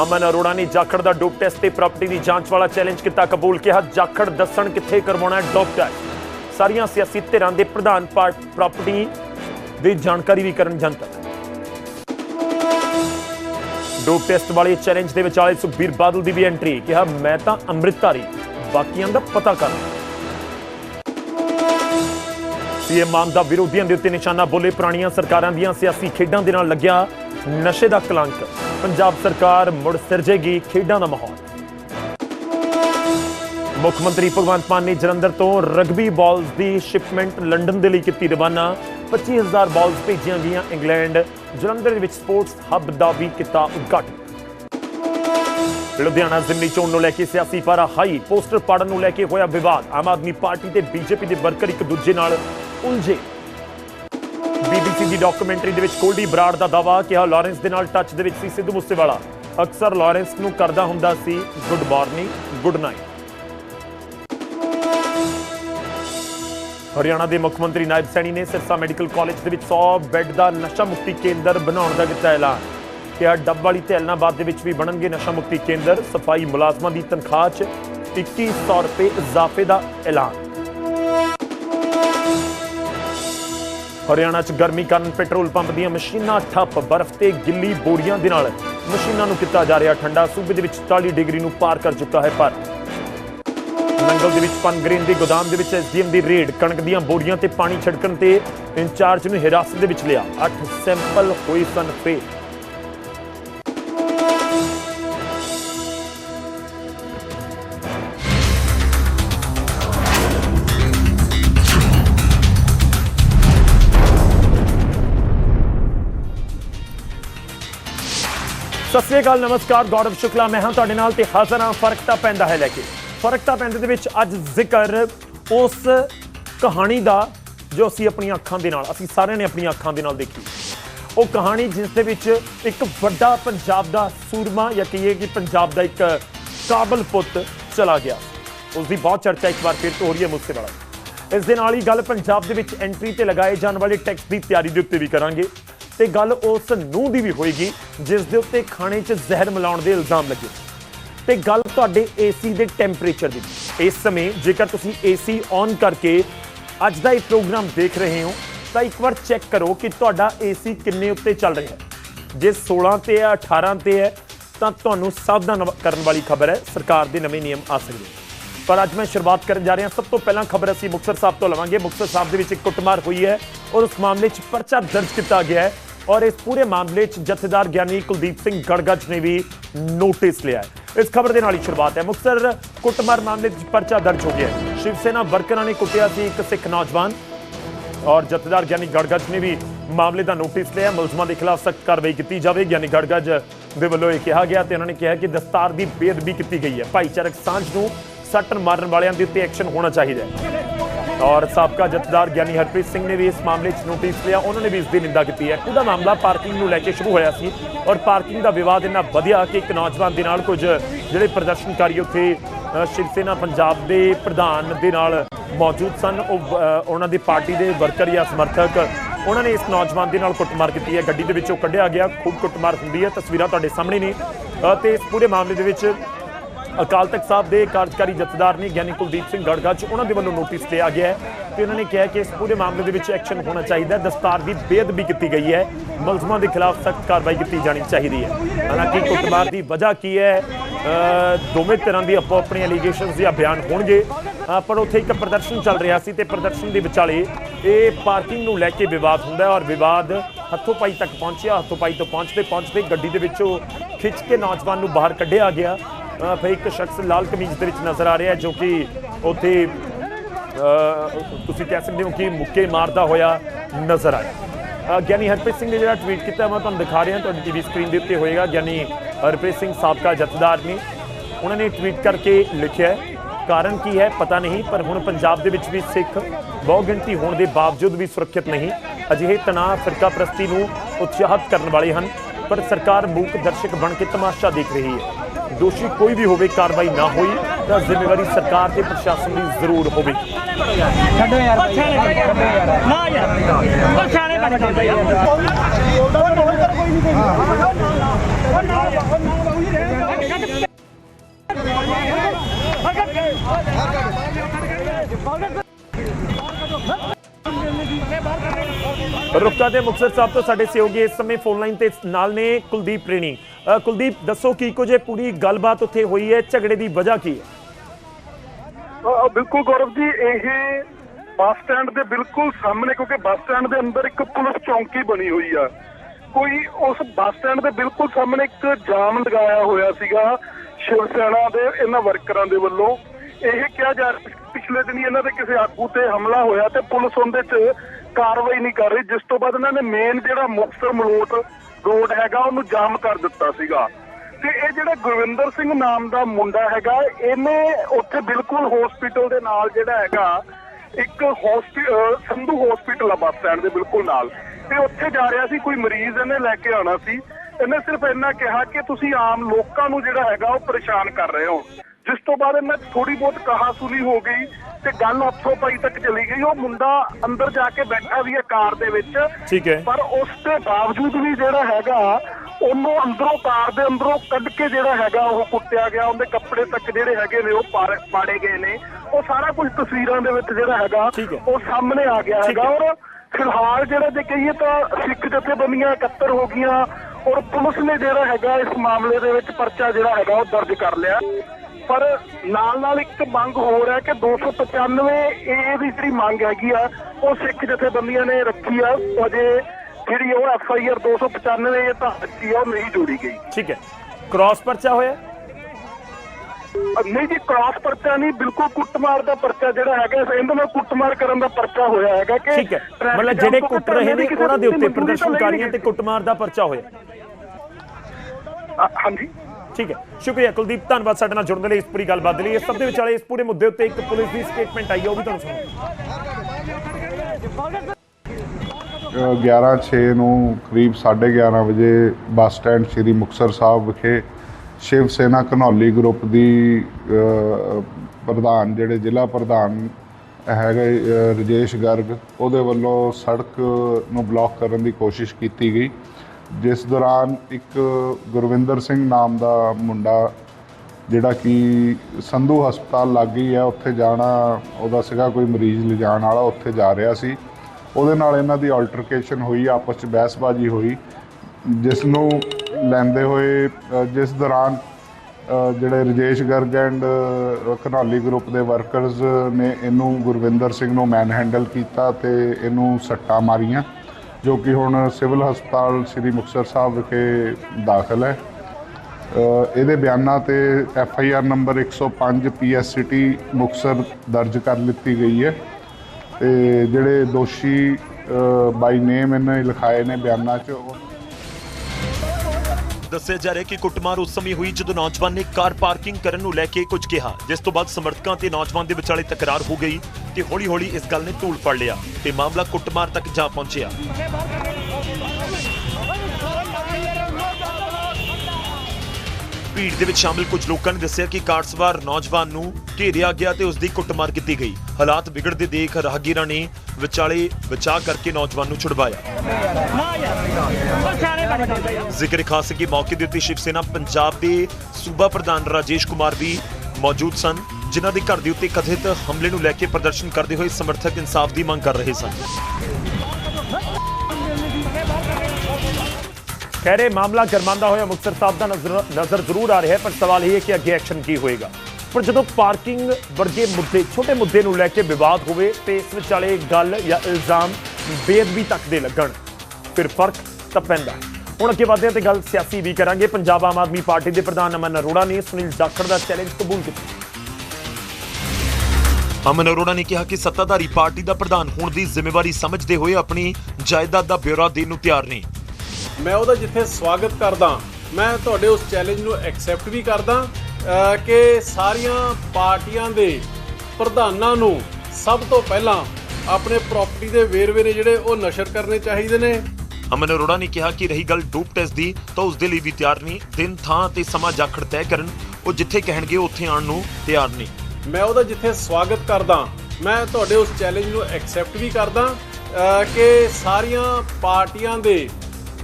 ਅਮਨ ਅਰੋੜਾ ਨੇ ਜਾਖੜ ਦਾ dope test ਤੇ ਪ੍ਰਾਪਰਟੀ ਦੀ ਜਾਂਚ ਵਾਲਾ ਚੈਲੰਜ ਕੀਤਾ ਕਬੂਲ, ਕਿਹਾ ਜਾਖੜ ਦੱਸਣ ਕਿੱਥੇ ਕਰਵਾਉਣਾ ਹੈ ਡੋਪ ਟੈਸਟ। ਸਾਰੀਆਂ ਸਿਆਸੀ ਧਿਰਾਂ ਦੇ ਪ੍ਰਧਾਨ ਪਾਰਟ ਪ੍ਰਾਪਰਟੀ ਦੀ ਜਾਣਕਾਰੀ ਵੀ ਕਰਨ ਜਨਤਾ ਡੋਪ ਟੈਸਟ ਵਾਲੇ ਚੈਲੰਜ ਦੇ ਵਿਚਾਲੇ ਸੁਖਬੀਰ ਬਾਦਲ ਦੀ ਵੀ ਐਂਟਰੀ, ਕਿਹਾ ਮੈਂ ਤਾਂ ਅੰਮ੍ਰਿਤਧਾਰੀ, ਬਾਕੀਆਂ ਦਾ ਪਤਾ ਕਰ। ਸੀਐਮ ਮਾਨ ਦਾ ਵਿਰੋਧੀਆਂ ਦੇ ਉੱਤੇ ਨਿਸ਼ਾਨਾ ਬੋਲੇ, ਪੁਰਾਣੀਆਂ ਸਰਕਾਰਾਂ ਦੀਆਂ ਸਿਆਸੀ ਖੇਡਾਂ ਦੇ ਨਾਲ ਲੱਗਿਆ ਨਸ਼ੇ ਦਾ ਕਲੰਕ। ਪੰਜਾਬ ਸਰਕਾਰ ਮੁੜ ਸਿਰਜੇਗੀ ਖੇਡਾਂ ਦਾ ਮਾਹੌਲ। ਮੁੱਖ ਮੰਤਰੀ ਭਗਵੰਤ ਮਾਨ ਨੇ ਜਲੰਧਰ ਤੋਂ ਰਗਬੀ ਬਾਲਸ ਦੀ ਸ਼ਿਪਮੈਂਟ ਲੰਡਨ ਦੇ ਲਈ ਕੀਤੀ ਰਵਾਨਾ। 25000 ਬਾਲਸ ਭੇਜੀਆਂ ਗਈਆਂ ਇੰਗਲੈਂਡ। ਜਲੰਧਰ ਵਿੱਚ ਸਪੋਰਟਸ ਹੱਬ ਦਾ ਵੀ ਕੀਤਾ ਉਦਘਾਟਨ। ਲੁਧਿਆਣਾ ਜ਼ਿਮਨੀ ਚੋਣ ਨੂੰ ਲੈ ਕੇ ਸਿਆਸੀ ਪਾਰਾ ਹਾਈ, ਪੋਸਟਰ ਪਾੜਨ ਨੂੰ ਲੈ ਕੇ ਹੋਇਆ ਵਿਵਾਦ। ਆਮ ਆਦਮੀ ਪਾਰਟੀ ਤੇ ਬੀਜੇਪੀ ਦੇ ਵਰਕਰ ਇੱਕ ਦੂਜੇ ਨਾਲ ਉਲਝੇ। ਬੀਬੀਸੀ ਦੀ ਡਾਕੂਮੈਂਟਰੀ ਦੇ ਵਿੱਚ ਕੋਲਡੀ ਬਰਾੜ ਦਾ ਦਾਵਾ ਕਿਹਾ ਲਾਰੈਂਸ ਦੇ ਨਾਲ ਟੱਚ ਦੇ ਵਿੱਚ ਸੀ ਸਿੱਧੂ ਮੂਸੇਵਾਲਾ। ਅਕਸਰ ਲਾਰੈਂਸ ਨੂੰ ਕਰਦਾ ਹੁੰਦਾ ਸੀ, good morning, good night. Haryana ਦੇ ਮੁੱਖ ਮੰਤਰੀ ਨਾਇਬ ਸੈਣੀ ਨੇ ਸਿਰਸਾ ਮੈਡੀਕਲ ਕਾਲਜ ਦੇ ਵਿੱਚ 100 ਬੈੱਡ ਦਾ ਨਸ਼ਾ ਮੁਕਤੀ ਕੇਂਦਰ ਬਣਾਉਣ ਦਾ ਕੀਤਾ ਐਲਾਨ। ਕਿਹਾ ਡੱਬ ਵਾਲੀ ਤੇ ਐਲਨਾਬਾਦ ਦੇ ਵਿੱਚ ਵੀ ਬਣਨਗੇ ਨਸ਼ਾ ਮੁਕਤੀ ਕੇਂਦਰ। ਸਫ਼ਾਈ ਮੁਲਾਜ਼ਮਾਂ ਦੀ ਤਨਖਾਹ 'ਚ 2100 ਰੁਪਏ ਇਜ਼ਾਫੇ ਦਾ ਐਲਾਨ। ਹਰਿਆਣਾ 'ਚ ਗਰਮੀ ਕਾਰਨ ਪੈਟਰੋਲ ਪੰਪ ਦੀਆਂ ਮਸ਼ੀਨਾਂ ਠੱਪ, ਬਰਫ਼ ਤੇ ਗਿੱਲੀ ਬੋਰੀਆਂ ਦੇ ਨਾਲ। ਮਸ਼ੀਨਾਂ ਨੂੰ ਕੀਤਾ ਜਾ ਰਿਹਾ ਠੰਡਾ, ਸੂਬੇ ਦੇ ਵਿੱਚ 40 ਡਿਗਰੀ ਨੂੰ ਪਾਰ ਕਰ ਚੁੱਕਾ ਹੈ ਪਰ ਨੰਗਲ ਦੇ ਵਿੱਚ ਪਨਗ੍ਰੇਨ ਦੇ ਗੋਦਾਮ ਦੇ ਵਿੱਚ ਐਸਡੀਐਮ ਦੀ ਰੇਡ, ਕਣਕ ਦੀਆਂ ਬੋਰੀਆਂ ਤੇ ਪਾਣੀ ਛਿੜਕਣ ਤੇ ਇੰਚਾਰਜ ਨੂੰ ਹਿਰਾਸਤ ਦੇ ਵਿੱਚ ਲਿਆ। 8 ਸੈਂਪਲ ਹੋਏ ਸਨ ਫੇਲ। ਸਤਿ ਸ੍ਰੀ ਅਕਾਲ, ਨਮਸਕਾਰ, ਗੌਰਵ ਸ਼ੁਕਲਾ, ਮੈਂ ਹਾਂ ਤੁਹਾਡੇ ਨਾਲ ਤੇ ਹਾਜ਼ਰ ਹਾਂ, ਫ਼ਰਕ ਤਾਂ ਪੈਂਦਾ ਹੈ ਲੈ ਕੇ। ਫ਼ਰਕ ਤਾਂ ਪੈਂਦੇ ਦੇ ਵਿੱਚ ਅੱਜ ਜ਼ਿਕਰ ਉਸ ਕਹਾਣੀ ਦਾ ਜੋ ਅਸੀਂ ਆਪਣੀਆਂ ਅੱਖਾਂ ਦੇ ਨਾਲ, ਅਸੀਂ ਸਾਰਿਆਂ ਨੇ ਆਪਣੀਆਂ ਅੱਖਾਂ ਦੇ ਨਾਲ ਦੇਖੀ। ਉਹ ਕਹਾਣੀ ਜਿਸ ਦੇ ਵਿੱਚ ਇੱਕ ਵੱਡਾ ਪੰਜਾਬ ਦਾ ਸੂਰਮਾ, ਜਾਂ ਕਹੀਏ ਕਿ ਪੰਜਾਬ ਦਾ ਇੱਕ ਕਾਬਲ ਪੁੱਤ ਚਲਾ ਗਿਆ। ਉਸ ਦੀ ਬਹੁਤ ਚਰਚਾ ਇੱਕ ਵਾਰ ਫਿਰ ਤੋਂ ਹੋ ਰਹੀ ਹੈ ਮੂਸੇਵਾਲਾ ਇਸ ਦੇ ਨਾਲ ਹੀ ਗੱਲ ਪੰਜਾਬ ਦੇ ਵਿੱਚ ਐਂਟਰੀ ਤੇ ਲਗਾਏ ਜਾਣ ਵਾਲੇ ਟੈਕਸ ਦੀ ਤਿਆਰੀ ਦੇ ਉੱਤੇ ਵੀ ਕਰਾਂਗੇ। ਤੇ ਗੱਲ ਉਸ ਨੂੰ ਦੀ ਵੀ ਹੋਏਗੀ, ਜਿਸ ਦੇ ਉੱਤੇ ਖਾਣੇ 'ਚ ਜ਼ਹਿਰ ਮਿਲਾਉਣ ਦੇ ਇਲਜ਼ਾਮ ਲੱਗੇ। ਤੇ ਗੱਲ ਤੁਹਾਡੇ ਏਸੀ ਦੇ ਟੈਂਪਰੇਚਰ ਦੀ। ਇਸ ਸਮੇਂ ਜੇਕਰ ਤੁਸੀਂ ਏਸੀ ਔਨ ਕਰਕੇ ਅੱਜ ਦਾ ਇਹ ਪ੍ਰੋਗਰਾਮ ਦੇਖ ਰਹੇ ਹੋ, ਤਾਂ ਇੱਕ ਵਾਰ ਚੈੱਕ ਕਰੋ ਕਿ ਤੁਹਾਡਾ ਏਸੀ ਕਿੰਨੇ ਉੱਤੇ ਚੱਲ ਰਿਹਾ ਹੈ। ਜੇ 16 ਤੇ ਹੈ 18 ਤੇ ਹੈ, ਤਾਂ ਤੁਹਾਨੂੰ ਸਾਵਧਾਨ ਕਰਨ ਵਾਲੀ ਖਬਰ ਹੈ। ਸਰਕਾਰ ਦੇ ਨਵੇਂ ਨਿਯਮ ਆ ਸਕਦੇ ਪਰ ਅੱਜ ਮੈਂ ਸ਼ੁਰੂਆਤ ਕਰਨ ਜਾ ਰਿਹਾ ਸਭ ਤੋਂ ਪਹਿਲਾਂ ਖਬਰ ਅਸੀਂ ਮੁਕਤਸਰ ਸਾਹਿਬ ਤੋਂ ਲਵਾਂਗੇ। ਮੁਕਤਸਰ ਸਾਹਿਬ ਦੇ ਵਿੱਚ ਇੱਕ ਕੁੱਟਮਾਰ ਹੋਈ ਹੈ ਔਰ ਉਸ ਮਾਮਲੇ 'ਚ ਪਰਚਾ ਦਰਜ ਕੀਤਾ ਗਿਆ ਹੈ ਔਰ ਇਸ ਪੂਰੇ ਮਾਮਲੇ 'ਚ ਜਥੇਦਾਰ ਗਿਆਨੀ ਕੁਲਦੀਪ ਸਿੰਘ ਗੜਗੱਜ ਨੇ ਵੀ ਨੋਟਿਸ ਲਿਆ ਇਸ ਖਬਰ ਦੇ ਨਾਲ ਹੀ ਸ਼ੁਰੂਆਤ ਹੈ। ਮੁਕਤਸਰ ਕੁੱਟਮਾਰ ਮਾਮਲੇ 'ਚ ਪਰਚਾ ਦਰਜ ਹੋ ਗਿਆ ਸ਼ਿਵ ਸੈਨਾ ਵਰਕਰਾਂ ਨੇ ਕੁੱਟਿਆ ਸੀ ਇੱਕ ਸਿੱਖ ਨੌਜਵਾਨ ਔਰ ਜਥੇਦਾਰ ਗਿਆਨੀ ਗੜਗੱਜ ਨੇ ਵੀ ਮਾਮਲੇ ਦਾ ਨੋਟਿਸ ਲਿਆ ਮੁਲਜ਼ਮਾਂ ਦੇ ਖਿਲਾਫ ਸਖਤ ਕਾਰਵਾਈ ਕੀਤੀ ਜਾਵੇ। ਗਿਆਨੀ ਗੜਗੱਜ ਦੇ ਵੱਲੋਂ ਇਹ ਕਿਹਾ ਗਿਆ ਤੇ ਉਹਨਾਂ ਨੇ ਕਿਹਾ ਕਿ ਦਸਤਾਰ ਦੀ ਬੇਅਦਬੀ ਕੀਤੀ ਗਈ ਹੈ। ਭਾਈਚਾਰਕ ਸਾਂਝ ਨੂੰ ਸੱਟ ਮਾਰਨ ਵਾਲਿਆਂ ਦੇ ਉੱਤੇ ਐਕਸ਼ਨ ਹੋਣਾ ਚਾਹੀਦਾ ਹੈ। ਔਰ ਸਾਬਕਾ ਜਥੇਦਾਰ ਗਿਆਨੀ ਹਰਪ੍ਰੀਤ ਸਿੰਘ ਨੇ ਵੀ ਇਸ ਮਾਮਲੇ 'ਚ ਨੋਟਿਸ ਲਿਆ। ਉਹਨਾਂ ਨੇ ਵੀ ਇਸ ਦੀ ਨਿੰਦਾ ਕੀਤੀ ਹੈ। ਉਹਦਾ ਮਾਮਲਾ ਪਾਰਕਿੰਗ ਨੂੰ ਲੈ ਕੇ ਸ਼ੁਰੂ ਹੋਇਆ ਸੀ ਔਰ ਪਾਰਕਿੰਗ ਦਾ ਵਿਵਾਦ ਇੰਨਾ ਵਧਿਆ ਕਿ ਇੱਕ ਨੌਜਵਾਨ ਦੇ ਨਾਲ ਕੁਝ ਜਿਹੜੇ ਪ੍ਰਦਰਸ਼ਨਕਾਰੀ ਉੱਥੇ ਸ਼ਿਵ ਸੈਨਾ ਪੰਜਾਬ ਦੇ ਪ੍ਰਧਾਨ ਦੇ ਨਾਲ ਮੌਜੂਦ ਸਨ। ਉਹ ਉਹਨਾਂ ਦੀ ਪਾਰਟੀ ਦੇ ਵਰਕਰ ਜਾਂ ਸਮਰਥਕ ਉਹਨਾਂ ਨੇ ਇਸ ਨੌਜਵਾਨ ਦੇ ਨਾਲ ਕੁੱਟਮਾਰ ਕੀਤੀ ਹੈ। ਗੱਡੀ ਦੇ ਵਿੱਚੋਂ ਕੱਢਿਆ ਗਿਆ। ਖੂਬ ਕੁੱਟਮਾਰ ਹੁੰਦੀ ਹੈ। ਤਸਵੀਰਾਂ ਤੁਹਾਡੇ ਸਾਹਮਣੇ ਨੇ। ਅ, ਤੇ ਇਸ ਪੂਰੇ ਮਾਮਲੇ ਦੇ ਵਿੱਚ ਅਕਾਲ ਤਖਤ ਸਾਹਿਬ ਦੇ ਕਾਰਜਕਾਰੀ ਜਥੇਦਾਰ ਨੇ ਗਿਆਨੀ ਕੁਲਦੀਪ ਸਿੰਘ ਗੜਗਾ 'ਚ ਉਹਨਾਂ ਦੇ ਵੱਲੋਂ ਨੋਟਿਸ ਲਿਆ ਗਿਆ ਹੈ ਤੇ ਉਹਨਾਂ ਨੇ ਕਿਹਾ ਕਿ ਇਸ ਪੂਰੇ ਮਾਮਲੇ ਦੇ ਵਿੱਚ ਐਕਸ਼ਨ ਹੋਣਾ ਚਾਹੀਦਾ ਹੈ। ਦਸਤਾਰ ਦੀ ਬੇਅਦਬੀ ਕੀਤੀ ਗਈ ਹੈ। ਮੁਲਜ਼ਮਾਂ ਦੇ ਖਿਲਾਫ ਸਖਤ ਕਾਰਵਾਈ ਕੀਤੀ ਜਾਣੀ ਚਾਹੀਦੀ ਹੈ। ਹਾਲਾਂਕਿ ਕੁੱਟਮਾਰ ਦੀ ਵਜ੍ਹਾ ਕੀ ਹੈ? ਦੋਵੇਂ ਤਰ੍ਹਾਂ ਦੀ ਆਪੋ ਆਪਣੀ ਅਲੀਗੇਸ਼ਨਸ ਜਾਂ ਬਿਆਨ ਹੋਣਗੇ। ਪਰ ਉੱਥੇ ਇੱਕ ਪ੍ਰਦਰਸ਼ਨ ਚੱਲ ਰਿਹਾ ਸੀ ਤੇ ਪ੍ਰਦਰਸ਼ਨ ਦੇ ਵਿਚਾਲੇ ਇਹ ਪਾਰਕਿੰਗ ਨੂੰ ਲੈ ਕੇ ਵਿਵਾਦ ਹੁੰਦਾ ਹੈ ਔਰ ਵਿਵਾਦ ਹੱਥੋਂ ਪਾਈ ਤੱਕ ਪਹੁੰਚਿਆ, ਹੱਥੋਂ ਪਾਈ ਤੋਂ ਪਹੁੰਚਦੇ ਪਹੁੰਚਦੇ ਗੱਡੀ ਦੇ ਵਿੱਚੋਂ ਖਿੱਚ ਕੇ ਨੌਜਵਾਨ ਨੂੰ ਬਾਹਰ ਕੱਢਿਆ ਗਿਆ। ਫਿਰ ਇੱਕ ਸ਼ਖਸ ਲਾਲ ਕਮੀਜ਼ ਦੇ ਵਿੱਚ ਨਜ਼ਰ ਆ ਰਿਹਾ ਜੋ ਕਿ ਉੱਥੇ ਤੁਸੀਂ ਕਹਿ ਸਕਦੇ ਹੋ ਕਿ ਮੁੱਕੇ ਮਾਰਦਾ ਹੋਇਆ ਨਜ਼ਰ ਆਇਆ। ਗਿਆਨੀ ਹਰਪ੍ਰੀਤ ਸਿੰਘ ਨੇ ਜਿਹੜਾ ਟਵੀਟ ਕੀਤਾ, ਮੈਂ ਤੁਹਾਨੂੰ ਦਿਖਾ ਰਿਹਾ, ਤੁਹਾਡੀ ਟੀਵੀ ਸਕਰੀਨ ਦੇ ਉੱਤੇ ਹੋਏਗਾ। ਗਿਆਨੀ ਹਰਪ੍ਰੀਤ ਸਿੰਘ ਸਾਬਕਾ ਜਥੇਦਾਰ ਨੇ ਉਹਨਾਂ ਨੇ ਟਵੀਟ ਕਰਕੇ ਲਿਖਿਆ ਕਾਰਨ ਕੀ ਹੈ, ਪਤਾ ਨਹੀਂ, ਪਰ ਹੁਣ ਪੰਜਾਬ ਦੇ ਵਿੱਚ ਵੀ ਸਿੱਖ ਬਹੁਗਿਣਤੀ ਹੋਣ ਦੇ ਬਾਵਜੂਦ ਵੀ ਸੁਰੱਖਿਅਤ ਨਹੀਂ। ਅਜਿਹੇ ਤਣਾਅ ਫਿਰਕਾ ਪ੍ਰਸਤੀ ਨੂੰ ਉਤਸ਼ਾਹਿਤ ਕਰਨ ਵਾਲੇ ਹਨ, ਪਰ ਸਰਕਾਰ ਮੂਕ ਦਰਸ਼ਕ ਬਣ ਕੇ ਤਮਾਸ਼ਾ ਦੇਖ ਰਹੀ ਹੈ। ਦੋਸ਼ੀ ਕੋਈ ਵੀ ਹੋਵੇ ਕਾਰਵਾਈ ਨਾ ਹੋਈ ਤਾਂ ਜ਼ਿੰਮੇਵਾਰੀ ਸਰਕਾਰ ਤੇ ਪ੍ਰਸ਼ਾਸਨ ਦੀ ਜ਼ਰੂਰ ਹੋਵੇ ਛੱਡੋ ਯਾਰ ਨਾ ਯਾਰ ਉਹ ਛਾਣੇ ਬਣ ਯਾਰ ਰੁਕਾ ਦੇ ਮੁਕਤਸਰ ਸਾਹਿਬ ਤੋਂ ਸਾਡੇ ਸਹਿਯੋਗੀ ਇਸ ਸਮੇਂ ਫੋਨ ਲਾਈਨ ਤੇ ਨਾਲ ਨੇ ਕੁਲਦੀਪ ਪ੍ਰੇਣੀ ਕੁਲਦੀਪ, ਦੱਸੋ ਕੀ ਕੁਝ ਪੂਰੀ ਗੱਲਬਾਤ ਉੱਥੇ ਹੋਈ ਹੈ? ਝਗੜੇ ਦੀ ਵਜ੍ਹਾ ਕੀ ਹੈ? ਬਿਲਕੁਲ ਗੌਰਵ ਜੀ, ਇਹ ਬੱਸ ਸਟੈਂਡ ਦੇ ਬਿਲਕੁਲ ਸਾਹਮਣੇ, ਕਿਉਂਕਿ ਬੱਸ ਸਟੈਂਡ ਦੇ ਅੰਦਰ ਇੱਕ ਪੁਲਿਸ ਚੌਂਕੀ ਬਣੀ ਹੋਈ ਆ। ਕੋਈ ਉਸ ਬੱਸ ਸਟੈਂਡ ਦੇ ਬਿਲਕੁਲ ਸਾਹਮਣੇ ਇੱਕ ਜਾਮ ਲਗਾਇਆ ਹੋਇਆ ਸੀਗਾ ਸ਼ਿਵ ਸੈਨਾ ਦੇ, ਇਹਨਾਂ ਵਰਕਰਾਂ ਦੇ ਵੱਲੋਂ। ਇਹ ਕਿਹਾ ਜਾ ਰਿਹਾ ਪਿਛਲੇ ਦਿਨੀ ਇਹਨਾਂ ਦੇ ਕਿਸੇ ਆਗੂ ਤੇ ਹਮਲਾ ਹੋਇਆ ਤੇ ਪੁਲਿਸ ਉਹਦੇ 'ਚ ਕਾਰਵਾਈ ਨਹੀਂ ਕਰ ਰਹੀ। ਜਿਸ ਤੋਂ ਬਾਅਦ ਇਹਨਾਂ ਨੇ ਮੇਨ ਜਿਹੜਾ ਮੁਕਤਸਰ ਮਲੋਟ ਰੋਡ ਹੈਗਾ, ਉਹਨੂੰ ਜਾਮ ਕਰ ਦਿੱਤਾ ਸੀਗਾ। ਤੇ ਇਹ ਜਿਹੜਾ ਗੁਰਵਿੰਦਰ ਸਿੰਘ ਨਾਮ ਦਾ ਮੁੰਡਾ ਹੈਗਾ, ਇਹਨੇ ਉੱਥੇ ਬਿਲਕੁਲ ਹਸਪੀਟਲ ਦੇ ਨਾਲ ਜਿਹੜਾ ਹੈਗਾ, ਇੱਕ ਹਸਪੀਟਲ ਸੰਧੂ ਹਸਪੀਟਲ ਆ ਬੱਸ ਸਟੈਂਡ ਦੇ ਬਿਲਕੁਲ ਨਾਲ। ਤੇ ਉੱਥੇ ਜਾ ਰਿਹਾ ਸੀ, ਕੋਈ ਮਰੀਜ਼ ਇਹਨੇ ਲੈ ਕੇ ਆਉਣਾ ਸੀ। ਇਹਨੇ ਸਿਰਫ ਇੰਨਾ ਕਿਹਾ ਕਿ ਤੁਸੀਂ ਆਮ ਲੋਕਾਂ ਨੂੰ ਜਿਹੜਾ ਹੈਗਾ, ਉਹ ਪਰੇਸ਼ਾਨ ਕਰ ਰਹੇ ਹੋ। ਜਿਸ ਤੋਂ ਬਾਅਦ ਇਹਨਾਂ ਥੋੜੀ ਬਹੁਤ ਕਹਾਸੁਨੀ ਹੋ ਗਈ ਤੇ ਗੱਲ ਹੱਥੋਂ ਪਾਈ ਤੱਕ ਚਲੀ ਗਈ। ਉਹ ਮੁੰਡਾ ਅੰਦਰ ਜਾ ਕੇ ਬੈਠਾ ਵੀ ਹੈ ਕਾਰ ਦੇ ਵਿੱਚ। ਠੀਕ ਹੈ। ਪਰ ਉਸ ਦੇ ਬਾਵਜੂਦ ਵੀ ਜਿਹੜਾ ਹੈਗਾ ਉਹਨੂੰ ਅੰਦਰੋਂ ਕਾਰ ਦੇ ਅੰਦਰੋਂ ਕੱਢ ਕੇ ਜਿਹੜਾ ਹੈਗਾ ਉਹ ਕੁੱਟਿਆ ਗਿਆ। ਉਹਦੇ ਕੱਪੜੇ ਤੱਕ ਜਿਹੜੇ ਹੈਗੇ ਨੇ ਉਹ ਪਾੜ- ਪਾੜੇ ਗਏ ਨੇ। ਉਹ ਸਾਰਾ ਕੁਝ ਤਸਵੀਰਾਂ ਦੇ ਵਿੱਚ ਜਿਹੜਾ ਹੈਗਾ। ਉਹ ਸਾਹਮਣੇ ਆ ਗਿਆ ਹੈਗਾ। ਔਰ ਫਿਲਹਾਲ ਜਿਹੜਾ ਜੇ ਕਹੀਏ ਤਾਂ ਸਿੱਖ ਜਥੇਬੰਦੀਆਂ ਇਕੱਤਰ ਹੋ ਗਈਆਂ ਔਰ ਪੁਲਿਸ ਨੇ ਜਿਹੜਾ ਹੈਗਾ ਇਸ ਮਾਮਲੇ ਦੇ ਵਿੱਚ ਪਰਚਾ ਜਿਹੜਾ ਹੈਗਾ ਉਹ ਦਰਜ ਕਰ ਲਿਆ। ਪਰ ਨਾਲ ਨਾਲ ਇੱਕ ਮੰਗ ਹੋਰ ਹੈ ਕਿ 295 ਏ ਦੀ ਜਿਹੜੀ ਮੰਗ ਹੈਗੀ ਆ ਉਹ ਸਿੱਖ ਜਥੇਬੰਦੀਆਂ ਨੇ ਰੱਖੀ ਆ। ਅਜੇ ਜਿਹੜੀ ਉਹ ਐਫ ਆਈ ਆਰ 295 ਇਹ ਤਾਂ ਆ ਉਹ ਨਹੀਂ ਜੋੜੀ ਗਈ। ਠੀਕ ਹੈ। ਕ੍ਰਾਸ ਪਰਚਾ ਹੋਇਆ? ਨਹੀਂ ਜੀ ਕ੍ਰਾਸ ਪਰਚਾ ਨਹੀਂ ਬਿਲਕੁਲ ਕੁੱਟਮਾਰ ਦਾ ਪਰਚਾ ਜਿਹੜਾ ਹੈਗਾ ਇਹਦੇ ਨਾਲ ਕੁੱਟਮਾਰ ਕਰਨ ਦਾ ਪਰਚਾ ਹੋਇਆ ਹੈਗਾ ਕਿ ਠੀਕ ਹੈ। ਮਤਲਬ ਜਿਹੜੇ ਕੁੱਟ ਰਹੇ ਨੇ ਉਹਨਾਂ ਦੇ ਉੱਤੇ ਪ੍ਰਦਰਸ਼ਨਕਾਰੀਆਂ ਤੇ ਕੁੱਟਮਾਰ ਦਾ ਪਰਚਾ ਹੋਇਆ। ਹਾਂਜੀ। ਠੀਕ ਹੈ। ਸ਼ੁਕਰੀਆ ਕੁਲਦੀਪ ਧੰਨਵਾਦ ਸਾਡੇ ਨਾਲ ਜੁੜਨ ਦੇ ਲਈ ਇਸ ਪੂਰੀ ਗੱਲਬਾਤ ਦੇ ਲਈ। ਇਸ ਸਭ ਦੇ ਵਿਚਾਲੇ ਇਸ ਪੂਰੇ ਮੁੱਦੇ ਉੱਤੇ ਇੱਕ ਪੁਲਿਸ ਦੀ ਸਟੇਟਮੈਂਟ ਆਈ ਹੈ ਉਹ ਵੀ ਤੁਹਾਨੂੰ ਸੁਣਾਉਂਦੇ 11:06 ਨੂੰ ਕਰੀਬ 11:30 ਵਜੇ ਬੱਸ ਸਟੈਂਡ ਸ੍ਰੀ ਮੁਕਤਸਰ ਸਾਹਿਬ ਵਿਖੇ ਸ਼ਿਵ ਸੈਨਾ ਘਨੌਲੀ ਗਰੁੱਪ ਦੀ ਪ੍ਰਧਾਨ ਜਿਹੜੇ ਜ਼ਿਲ੍ਹਾ ਪ੍ਰਧਾਨ ਹੈਗੇ ਅ, ਰਜੇਸ਼ ਗਰਗ ਉਹਦੇ ਵੱਲੋਂ ਸੜਕ ਨੂੰ ਬਲੌਕ ਕਰਨ ਦੀ ਕੋਸ਼ਿਸ਼ ਕੀਤੀ ਗਈ। ਜਿਸ ਦੌਰਾਨ ਇੱਕ ਗੁਰਵਿੰਦਰ ਸਿੰਘ ਨਾਮ ਦਾ ਮੁੰਡਾ, ਜਿਹੜਾ ਕਿ ਸੰਧੂ ਹਸਪਤਾਲ ਲੱਗ ਗਈ ਹੈ, ਉੱਥੇ ਜਾਣਾ, ਉਹਦਾ ਸੀਗਾ ਕੋਈ ਮਰੀਜ਼ ਲਿਜਾਣ ਵਾਲਾ, ਉੱਥੇ ਜਾ ਰਿਹਾ ਸੀ। ਉਹਦੇ ਨਾਲ ਇਹਨਾਂ ਦੀ ਆਲਟਰਕੇਸ਼ਨ ਹੋਈ, ਆਪਸ ਚ ਬਹਿਸਬਾਜ਼ੀ ਹੋਈ, ਜਿਸ ਨੂੰ ਲੈਂਦੇ ਹੋਏ ਜਿਸ ਦੌਰਾਨ ਜਿਹੜੇ ਰਜੇਸ਼ ਗਰਗ ਐਂਡ ਘਨੌਲੀ ਗਰੁੱਪ ਦੇ ਵਰਕਰਸ ਨੇ ਇਹਨੂੰ ਗੁਰਵਿੰਦਰ ਸਿੰਘ ਨੂੰ ਮੈਨ ਹੈਂਡਲ ਕੀਤਾ ਤੇ ਇਹਨੂੰ ਸੱਟਾਂ ਮਾਰੀਆਂ। ਜੋ ਕਿ ਹੁਣ ਸਿਵਲ ਹਸਪਤਾਲ ਸ੍ਰੀ ਮੁਕਤਸਰ ਸਾਹਿਬ ਵਿਖੇ ਦਾਖਲ ਹੈ। ਇਹਦੇ ਬਿਆਨਾਂ ਤੇ F I R number 105 P S T Muktsar ਦਰਜ ਕਰ ਲਿੱਤੀ ਗਈ ਹੈ। ਤੇ ਜਿਹੜੇ ਦੋਸ਼ੀ ਬਾਈ ਨੇਮ ਇਹਨੇ ਲਿਖਾਏ ਨੇ ਬਿਆਨਾਂ 'ਚ ਉਹ ਦੱਸਿਆ ਜਾ ਰਿਹਾ ਕਿ ਕੁੱਟਮਾਰ ਉਸ ਸਮੇਂ ਹੋਈ ਜਦੋਂ ਨੌਜਵਾਨ ਨੇ ਕਾਰ ਪਾਰਕਿੰਗ ਕਰਨ ਨੂੰ ਲੈ ਕੇ ਕੁਝ ਕਿਹਾ, ਜਿਸ ਤੋਂ ਬਾਅਦ ਸਮਰਥਕਾਂ ਤੇ ਨੌਜਵਾਨ ਦੇ ਵਿਚਾਲੇ ਤਕਰਾਰ ਹੋ ਗਈ ਤੇ ਹੌਲੀ-ਹੌਲੀ ਇਸ ਗੱਲ ਨੇ ਧੂਲ ਫੜ ਲਿਆ ਤੇ ਮਾਮਲਾ ਕੁੱਟਮਾਰ ਤੱਕ ਜਾ ਪਹੁੰਚਿਆ। ਭੀੜ ਦੇ ਵਿੱਚ ਸ਼ਾਮਿਲ ਕੁਝ ਲੋਕਾਂ ਨੇ ਦੱਸਿਆ ਕਿ ਕਾਰ ਨੌਜਵਾਨ ਨੂੰ ਘੇਰਿਆ ਗਿਆ ਤੇ ਉਸ ਦੀ ਕੁੱਟਮਾਰ ਕੀਤੀ ਗਈ। ਹਾਲਾਤ ਵਿਗੜਦੇ ਦੇਖ ਰਾਹਗੀਰਾਂ ਨੇ ਵਿਚਾਲੇ ਬਚਾ ਕਰਕੇ ਨੌਜਵਾਨ ਨੂੰ ਛੁਡਵਾਇਆ। ਜ਼ਿਕਰ ਖਾਸ ਹੈ ਕਿ ਮੌਕੇ ਦੇ ਉੱਤੇ ਸ਼ਿਵ ਸੈਨਾ ਪੰਜਾਬ ਦੇ ਸੂਬਾ ਪ੍ਰਧਾਨ ਰਾਜੇਸ਼ ਕੁਮਾਰ ਵੀ ਮੌਜੂਦ ਸਨ, ਜਿਨ੍ਹਾਂ ਦੇ ਘਰ ਦੇ ਉੱਤੇ ਕਥਿਤ ਹਮਲੇ ਨੂੰ ਲੈ ਕੇ ਪ੍ਰਦਰਸ਼ਨ ਕਰਦੇ ਹੋਏ ਸਮਰਥਕ ਇਨਸਾਫ ਦੀ ਮੰਗ ਕਰ ਰਹੇ ਸਨ। ਕਹਿ ਰਹੇ, ਮਾਮਲਾ ਗਰਮਾਂਦਾ ਹੋਇਆ ਮੁਕਤਸਰ ਸਾਹਿਬ ਦਾ ਨਜ਼ਰ ਨਜ਼ਰ ਜ਼ਰੂਰ ਆ ਰਿਹਾ ਪਰ ਸਵਾਲ ਇਹ ਹੈ ਕਿ ਅੱਗੇ ਐਕਸ਼ਨ ਕੀ ਹੋਏਗਾ। ਪਰ ਜਦੋਂ ਪਾਰਕਿੰਗ ਵਰਗੇ ਮੁੱਦੇ, ਛੋਟੇ ਮੁੱਦੇ ਨੂੰ ਲੈ ਕੇ ਵਿਵਾਦ ਹੋਵੇ, ਤੇ ਇਸ ਵਿਚਾਲੇ ਗੱਲ ਜਾਂ ਇਲਜ਼ਾਮ ਬੇਅਦਬੀ ਤੱਕ ਦੇ ਲੱਗਣ, ਫਿਰ ਫ਼ਰਕ ਤਾਂ ਪੈਂਦਾ ਹੁਣ ਅੱਗੇ ਵਧਦੇ ਹਾਂ ਤੇ ਗੱਲ ਸਿਆਸੀ ਵੀ ਕਰਾਂਗੇ। ਪੰਜਾਬ ਆਮ ਆਦਮੀ ਪਾਰਟੀ ਦੇ ਪ੍ਰਧਾਨ ਅਮਨ ਅਰੋੜਾ ਨੇ ਸੁਨੀਲ ਜਾਖੜ ਦਾ ਚੈਲੰਜ ਕਬੂਲ ਕੀਤਾ। ਅਮਨ ਅਰੋੜਾ ਨੇ ਕਿਹਾ ਕਿ ਸੱਤਾਧਾਰੀ ਪਾਰਟੀ ਦਾ ਪ੍ਰਧਾਨ ਹੋਣ ਦੀ ਜ਼ਿੰਮੇਵਾਰੀ ਸਮਝਦੇ ਹੋਏ ਆਪਣੀ ਜਾਇਦਾਦ ਦਾ ਬਿਊਰਾ ਦੇਣ ਨੂੰ ਤਿਆਰ ਨਹੀਂ ਮੈਂ ਉਹਦਾ ਜਿੱਥੇ ਸਵਾਗਤ ਕਰਦਾ ਮੈਂ ਤੁਹਾਡੇ ਉਸ ਚੈਲੰਜ ਨੂੰ ਐਕਸੈਪਟ ਵੀ ਕਰਦਾ ਕਿ ਸਾਰੀਆਂ ਪਾਰਟੀਆਂ ਦੇ ਪ੍ਰਧਾਨਾਂ ਨੂੰ ਸਭ ਤੋਂ ਪਹਿਲਾਂ ਆਪਣੇ ਪ੍ਰਾਪਰਟੀ ਦੇ ਵੇਰਵੇ ਨੇ ਜਿਹੜੇ ਉਹ ਨਸ਼ਰ ਕਰਨੇ ਚਾਹੀਦੇ ਨੇ। ਅਮਨ ਅਰੋੜਾ ਨੇ ਕਿਹਾ ਕਿ ਰਹੀ ਗੱਲ ਡੂਪ ਟੈਸਟ ਦੀ ਤਾਂ ਉਸ ਦੇ ਲਈ ਵੀ ਤਿਆਰ ਨਹੀਂ ਦਿਨ ਥਾਂ ਤੇ ਸਮਾਂ ਜਾਖੜ ਤੈਅ ਕਰਨ ਉਹ ਜਿੱਥੇ ਕਹਿਣਗੇ ਉੱਥੇ ਆਉਣ ਨੂੰ ਤਿਆਰ ਨੇ ਮੈਂ ਉਹਦਾ ਜਿੱਥੇ ਸਵਾਗਤ ਕਰਦਾ ਮੈਂ ਤੁਹਾਡੇ ਉਸ ਚੈਲੰਜ ਨੂੰ ਐਕਸੈਪਟ ਵੀ ਕਰਦਾ ਕਿ ਸਾਰੀਆਂ ਪਾਰਟੀਆਂ ਦੇ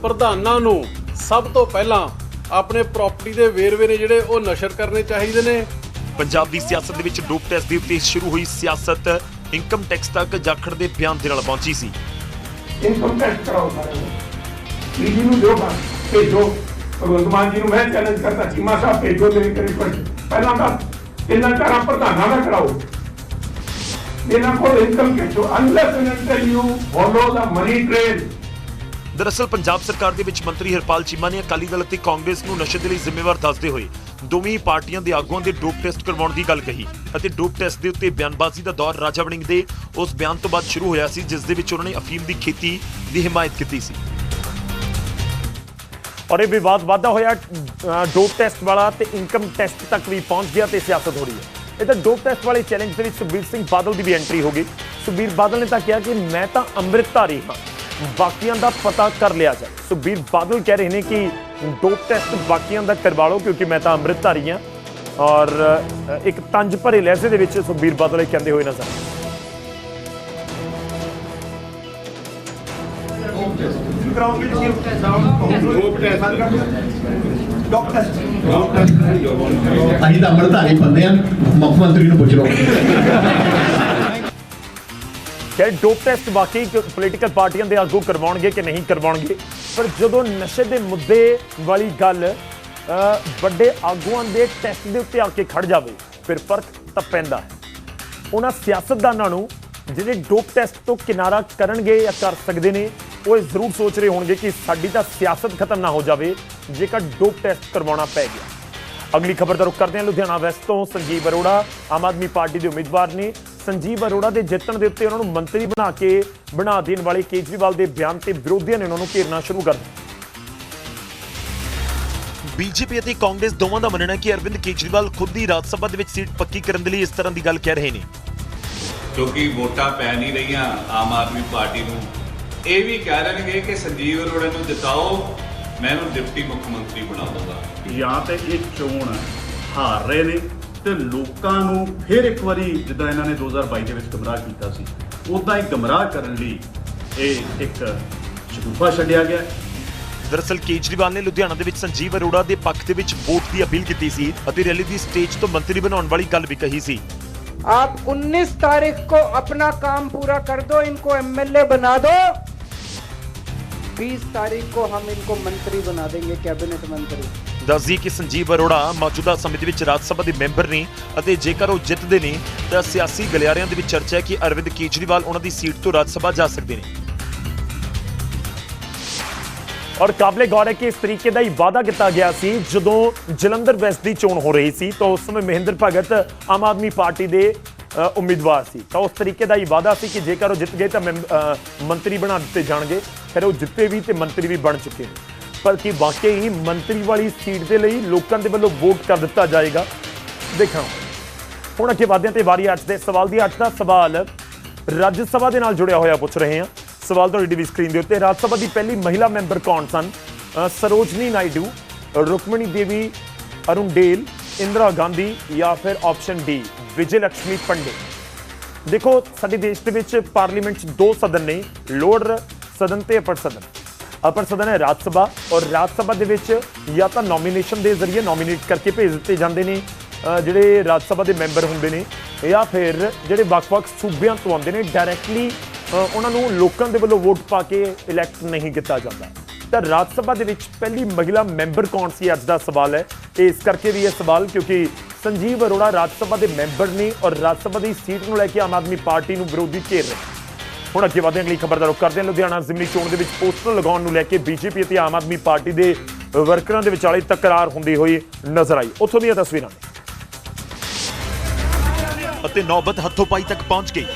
ਪ੍ਰਧਾਨਾਂ ਨੂੰ ਸਭ ਤੋਂ ਪਹਿਲਾਂ ਆਪਣੇ ਪ੍ਰਾਪਰਟੀ ਦੇ ਵੇਰਵੇ ਨੇ ਜਿਹੜੇ ਉਹ ਨਸ਼ਰ ਕਰਨੇ ਚਾਹੀਦੇ ਨੇ। ਪੰਜਾਬ ਦੀ ਸਿਆਸਤ ਦੇ ਵਿੱਚ ਡੂਪ ਟੈਸਟ ਦੇ ਉੱਤੇ ਸ਼ੁਰੂ ਹੋਈ। ਸਿਆਸਤ ਇਨਕਮ ਟੈਕਸ ਤੱਕ ਜਾਖੜ ਦੇ ਬਿਆਨ ਦੇ ਨਾਲ ਪਹੁੰਚੀ ਸੀ। ਇਨਕਮ ਟੈਕਸ ਕਰਾਓ ਸਾਰੇ। ਈਡੀ ਨੂੰ ਬਸ ਭੇਜੋ। ਭਗਵੰਤ ਮਾਨ ਜੀ ਨੂੰ ਮੈਂ ਚੈਲੰਜ ਕਰਦਾ ਚੀਮਾ ਸਾਹਿਬ ਭੇਜੋ ਮੇਰੀ ਰਿਕਵੈਸਟ ਪਹਿਲਾਂ ਤਾਂ ਇਹਨਾਂ ਚਾਰਾਂ ਪ੍ਰਧਾਨਾਂ ਦਾ ਕਰਾਓ। ਇਹਨਾਂ ਕੋਲ ਇਨਕਮ ਭੇਜੋ unless and until you follow the money trail ਦਰਅਸਲ ਪੰਜਾਬ ਸਰਕਾਰ ਦੇ ਵਿੱਚ ਮੰਤਰੀ ਹਰਪਾਲ ਚੀਮਾ ਨੇ ਅਕਾਲੀ ਦਲ ਅਤੇ ਕਾਂਗਰਸ ਨੂੰ ਨਸ਼ੇ ਦੇ ਲਈ ਜ਼ਿੰਮੇਵਾਰ ਦੱਸਦੇ ਹੋਏ ਦੋਵੇਂ ਪਾਰਟੀਆਂ ਦੇ ਆਗੂਆਂ ਦੇ ਡੋਪ ਟੈਸਟ ਕਰਵਾਉਣ ਦੀ ਗੱਲ ਕਹੀ ਅਤੇ ਡੋਪ ਟੈਸਟ ਦੇ ਉੱਤੇ ਬਿਆਨਬਾਜ਼ੀ ਦਾ ਦੌਰ ਰਾਜਾ ਵੜਿੰਗ ਦੇ ਉਸ ਬਿਆਨ ਤੋਂ ਬਾਅਦ ਸ਼ੁਰੂ ਹੋਇਆ ਸੀ, ਜਿਸ ਦੇ ਵਿੱਚ ਉਹਨਾਂ ਨੇ ਅਫੀਮ ਦੀ ਖੇਤੀ ਦੀ ਹਮਾਇਤ ਕੀਤੀ ਸੀ। ਔਰ ਇਹ ਵਿਵਾਦ ਵਾਧਾ ਹੋਇਆ ਡੋਪ ਟੈਸਟ ਵਾਲਾ ਤੇ ਇਨਕਮ ਟੈਸਟ ਤੱਕ ਵੀ ਪਹੁੰਚ ਗਿਆ ਤੇ ਸਿਆਸਤ ਹੋ ਰਹੀ ਹੈ। ਇਹ ਤਾਂ ਡੋਪ ਟੈਸਟ ਵਾਲੇ ਚੈਲੰਜ ਦੇ ਵਿੱਚ ਸੁਖਬੀਰ ਸਿੰਘ ਬਾਦਲ ਦੀ ਵੀ ਐਂਟਰੀ ਹੋ ਗਈ। ਸੁਖਬੀਰ ਬਾਦਲ ਨੇ ਤਾਂ ਕਿਹਾ ਕਿ ਮੈਂ ਤਾਂ ਅੰਮ੍ਰਿਤਧਾਰੀ ਹਾਂ। ਬਾਕੀਆਂ ਦਾ ਪਤਾ ਕਰ ਲਿਆ ਜਾਏ। ਸੁਖਬੀਰ ਬਾਦਲ ਕਹਿ ਰਹੇ ਨੇ ਕਿ ਡੋਪ ਟੈਸਟ ਬਾਕੀਆਂ ਦਾ ਕਰਵਾ ਲਓ, ਕਿਉਂਕਿ ਮੈਂ ਤਾਂ ਅੰਮ੍ਰਿਤਧਾਰੀ ਹਾਂ। ਔਰ ਇੱਕ ਤੰਜ ਭਰੇ ਲਹਿਜ਼ੇ ਦੇ ਵਿੱਚ ਸੁਖਬੀਰ ਬਾਦਲ ਇਹ ਕਹਿੰਦੇ ਹੋਏ ਨਜ਼ਰ ਆਏ। ਅਸੀਂ ਤਾਂ ਅੰਮ੍ਰਿਤਧਾਰੀ ਬੰਦੇ ਆ ਮੁੱਖ ਮੰਤਰੀ ਨੂੰ ਪੁੱਛ ਲਓ। ਕਿ ਡੋਪ ਟੈਸਟ ਬਾਕੀ ਪੋਲੀਟੀਕਲ ਪਾਰਟੀਆਂ ਦੇ ਆਗੂ ਕਰਵਾਉਣਗੇ ਕਿ ਨਹੀਂ ਕਰਵਾਉਣਗੇ? ਪਰ ਜਦੋਂ ਨਸ਼ੇ ਦੇ ਮੁੱਦੇ ਵਾਲੀ ਗੱਲ ਵੱਡੇ ਆਗੂਆਂ ਦੇ ਟੈਸਟ ਦੇ ਉੱਤੇ ਆ ਕੇ ਖੜ ਜਾਵੇ, ਫਿਰ ਫ਼ਰਕ ਤਾਂ ਪੈਂਦਾ ਹੈ। ਉਹਨਾਂ ਸਿਆਸਤਦਾਨਾਂ ਨੂੰ ਜਿਹੜੇ ਡੋਪ ਟੈਸਟ ਤੋਂ ਕਿਨਾਰਾ ਕਰਨਗੇ ਜਾਂ ਕਰ ਸਕਦੇ ਨੇ, ਉਹ ਇਹ ਜ਼ਰੂਰ ਸੋਚ ਰਹੇ ਹੋਣਗੇ ਕਿ ਸਾਡੀ ਤਾਂ ਸਿਆਸਤ ਖਤਮ ਨਾ ਹੋ ਜਾਵੇ, ਜੇਕਰ ਡੋਪ ਟੈਸਟ ਕਰਵਾਉਣਾ ਪੈ ਗਿਆ। ਅਗਲੀ ਖਬਰ ਦਾ ਰੁਖ ਕਰਦੇ ਹਾਂ। ਲੁਧਿਆਣਾ ਵੈਸਟ ਤੋਂ ਸੰਜੀਵ ਅਰੋੜਾ, ਆਮ ਆਦਮੀ ਪਾਰਟੀ ਦੇ ਉਮੀਦਵਾਰ ਨੇ ਸੰਜੀਵ ਅਰੋੜਾ ਦੇ ਜਿੱਤਣ ਦੇ ਉੱਤੇ ਉਹਨਾਂ ਨੂੰ ਮੰਤਰੀ ਬਣਾ ਕੇ ਬਣਾ ਦੇਣ ਵਾਲੇ ਕੇਜਰੀਵਾਲ ਦੇ ਬਿਆਨ ਤੇ ਵਿਰੋਧੀਆਂ ਨੇ ਉਹਨਾਂ ਨੂੰ ਘੇਰਨਾ ਸ਼ੁਰੂ ਕਰ ਦਿੱਤਾ। ਬੀਜੇਪੀ ਅਤੇ ਕਾਂਗਰਸ ਦੋਵਾਂ ਦਾ ਮੰਨਣਾ ਹੈ ਕਿ ਅਰਵਿੰਦ ਕੇਜਰੀਵਾਲ ਖੁਦ ਹੀ ਰਾਜ ਸਭਾ ਦੇ ਵਿੱਚ ਸੀਟ ਪੱਕੀ ਕਰਨ ਦੇ ਲਈ ਇਸ ਤਰ੍ਹਾਂ ਦੀ ਗੱਲ ਕਹਿ ਰਹੇ ਨੇ। ਕਿਉਂਕਿ ਵੋਟਾਂ ਪੈ ਨਹੀਂ ਰਹੀਆਂ ਆਮ ਆਦਮੀ ਪਾਰਟੀ ਨੂੰ। ਇਹ ਵੀ ਕਹਿ ਰਹਿਣਗੇ ਕਿ ਸੰਜੀਵ ਅਰੋੜਾ ਨੂੰ ਜਿਤਾਓ ਮੈਂ ਇਹਨੂੰ ਡਿਪਟੀ ਮੁੱਖ ਮੰਤਰੀ ਬਣਾ ਦੂੰਗਾ ਜਾਂ ਤੇ ਇਹ ਚੋਣ ਹਾਰ ਰਹੇ ਨੇ। ਤੇ ਲੋਕਾਂ ਨੂੰ ਫਿਰ ਇੱਕ ਵਾਰੀ ਜਿੱਦਾਂ ਇਹਨਾਂ ਨੇ 2022 ਦੇ ਵਿੱਚ ਗਮਰਾਹ ਕੀਤਾ ਸੀ ਉਦਾਂ ਹੀ ਗਮਰਾਹ ਕਰਨ ਲਈ ਇਹ ਇੱਕ ਸ਼ਗੂਫਾ ਛੱਡਿਆ ਗਿਆ ਦਰਅਸਲ ਕੇਜਰੀਵਾਲ ਨੇ ਲੁਧਿਆਣਾ ਦੇ ਵਿੱਚ ਸੰਜੀਵ ਅਰੋੜਾ ਦੇ ਪੱਖ ਦੇ ਵਿੱਚ ਵੋਟ ਦੀ ਅਪੀਲ ਕੀਤੀ ਸੀ ਅਤੇ ਰੈਲੀ ਦੀ ਸਟੇਜ ਤੋਂ ਮੰਤਰੀ ਬਣਾਉਣ ਵਾਲੀ ਗੱਲ ਵੀ ਕਹੀ ਸੀ आप 19 तारीख को अपना काम पूरा कर दो इनको एमएलए बना दो 20 तारीख को हम इनको मंत्री बना देंगे कैबिनेट मंत्री ਦੱਸਦੀ ਕਿ ਸੰਜੀਵ ਅਰੋੜਾ ਮੌਜੂਦਾ ਸਮੇਂ ਦੇ ਵਿੱਚ ਰਾਜ ਸਭਾ ਦੇ ਮੈਂਬਰ ਨੇ ਅਤੇ ਜੇਕਰ ਉਹ ਜਿੱਤਦੇ ਨੇ, ਤਾਂ ਸਿਆਸੀ ਗਲਿਆਰਿਆਂ ਦੇ ਵਿੱਚ ਚਰਚਾ ਹੈ ਕਿ ਅਰਵਿੰਦ ਕੇਜਰੀਵਾਲ ਉਹਨਾਂ ਦੀ ਸੀਟ ਤੋਂ ਰਾਜ ਸਭਾ ਜਾ ਸਕਦੇ ਨੇ। ਔਰ ਕਾਬਲੇ ਗੌਰ ਹੈ ਕਿ ਇਸ ਤਰੀਕੇ ਦਾ ਹੀ ਵਾਅਦਾ ਕੀਤਾ ਗਿਆ ਸੀ, ਜਦੋਂ ਜਲੰਧਰ ਵੈਸਟ ਦੀ ਚੋਣ ਹੋ ਰਹੀ ਸੀ, ਤਾਂ ਉਸ ਸਮੇਂ ਮਹਿੰਦਰ ਭਗਤ ਆਮ ਆਦਮੀ ਪਾਰਟੀ ਦੇ ਉਮੀਦਵਾਰ ਸੀ। ਤਾਂ ਉਸ ਤਰੀਕੇ ਦਾ ਹੀ ਵਾਅਦਾ ਸੀ ਕਿ ਜੇਕਰ ਉਹ ਜਿੱਤ ਗਏ ਤਾਂ ਮੈਂਬ- ਮੰਤਰੀ ਬਣਾ ਦਿੱਤੇ ਜਾਣਗੇ, ਫਿਰ ਉਹ ਜਿੱਤੇ ਵੀ ਤੇ ਮੰਤਰੀ ਵੀ ਬਣ ਚੁੱਕੇ ਨੇ। ਪਰ ਕੀ ਵਾਕਈ ਮੰਤਰੀ ਵਾਲੀ ਸੀਟ ਦੇ ਲਈ ਲੋਕਾਂ ਦੇ ਵੱਲੋਂ ਵੋਟ ਕਰ ਦਿੱਤਾ ਜਾਏਗਾ? ਦੇਖਣਾ ਹੁਣ ਅੱਗੇ ਵਧਦੇ ਤੇ ਵਾਰੀ ਅੱਜ ਦੇ ਸਵਾਲ ਦੀ ਅੱਜ ਦਾ ਸਵਾਲ ਰਾਜ ਸਭਾ ਦੇ ਨਾਲ ਜੁੜਿਆ ਹੋਇਆ ਪੁੱਛ ਰਹੇ ਹਾਂ। ਸਵਾਲ ਤੁਹਾਡੀ ਟੀਵੀ ਸਕਰੀਨ ਦੇ ਉੱਤੇ। ਰਾਜ ਸਭਾ ਦੀ ਪਹਿਲੀ ਮਹਿਲਾ ਮੈਂਬਰ ਕੌਣ ਸਨ? ਸਰੋਜਨੀ ਨਾਇਡੂ, ਰੁਕਮਣੀ ਦੇਵੀ, ਅਰੁਣ ਡੇਲ, ਇੰਦਰਾ ਗਾਂਧੀ ਜਾਂ ਫਿਰ ਆਪਸ਼ਨ ਡੀ ਵਿਜੇ ਲక్ష్ਮੀ ਪੰਡਿਤ? ਦੇਖੋ, ਸਾਡੇ ਦੇਸ਼ ਦੇ ਵਿੱਚ ਪਾਰਲੀਮੈਂਟ 'ਚ ਦੋ ਸਦਨ ਨੇ ਲੋਅਰ ਸਦਨ ਤੇ ਅਪਰ ਸਦਨ। ਅਪਰ ਸਦਨ ਹੈ ਰਾਜ ਸਭਾ ਔਰ ਰਾਜ ਸਭਾ ਦੇ ਵਿੱਚ ਜਾਂ ਤਾਂ ਨੋਮੀਨੇਸ਼ਨ ਦੇ ਜ਼ਰੀਏ ਨੋਮੀਨੇਟ ਕਰਕੇ ਭੇਜ ਦਿੱਤੇ ਜਾਂਦੇ ਨੇ ਜਿਹੜੇ ਰਾਜ ਸਭਾ ਦੇ ਮੈਂਬਰ ਹੁੰਦੇ ਨੇ ਜਾਂ ਫਿਰ ਜਿਹੜੇ ਵੱਖ-ਵੱਖ ਸੂਬਿਆਂ ਤੋਂ ਆਉਂਦੇ ਨੇ ਡਾਇਰੈਕਟਲੀ ਉਹਨਾਂ ਨੂੰ ਲੋਕਾਂ ਦੇ ਵੱਲੋਂ ਵੋਟ ਪਾ ਕੇ ਇਲੈਕਟ ਨਹੀਂ ਕੀਤਾ ਜਾਂਦਾ। ਤਾਂ ਰਾਜ ਸਭਾ ਦੇ ਵਿੱਚ ਪਹਿਲੀ ਮਹਿਲਾ ਮੈਂਬਰ ਕੌਣ ਸੀ ਅੱਜ ਦਾ ਸਵਾਲ ਹੈ। ਇਹ ਇਸ ਕਰਕੇ ਵੀ ਇਹ ਸਵਾਲ ਕਿਉਂਕਿ ਸੰਜੀਵ ਅਰੋੜਾ ਰਾਜ ਸਭਾ ਦੇ ਮੈਂਬਰ ਨੇ ਔਰ ਰਾਜ ਸਭਾ ਦੀ ਸੀਟ ਨੂੰ ਲੈ ਕੇ ਆਮ ਆਦਮੀ ਪਾਰਟੀ ਨੂੰ ਵਿਰੋਧੀ ਘੇਰ ਰਹੇ ਹੁਣ ਅੱਗੇ ਵਧਦੇ ਹਾਂ ਅਗਲੀ ਖਬਰ ਦਾ ਰੁਖ ਕਰਦੇ ਹਾਂ। ਲੁਧਿਆਣਾ ਜ਼ਿਮਨੀ ਚੋਣ ਦੇ ਵਿੱਚ ਪੋਸਟਰ ਲਗਾਉਣ ਨੂੰ ਲੈ ਕੇ ਬੀਜੇਪੀ ਅਤੇ ਆਮ ਆਦਮੀ ਪਾਰਟੀ ਦੇ ਵਰਕਰਾਂ ਦੇ ਵਿਚਾਲੇ ਤਕਰਾਰ ਹੁੰਦੀ ਹੋਈ ਨਜ਼ਰ ਆਈ। ਉੱਥੋਂ ਦੀਆਂ ਤਸਵੀਰਾਂ ਅਤੇ ਨੌਬਤ ਹੱਥੋਂ ਪਾਈ ਤੱਕ ਪਹੁੰਚ ਗਈ।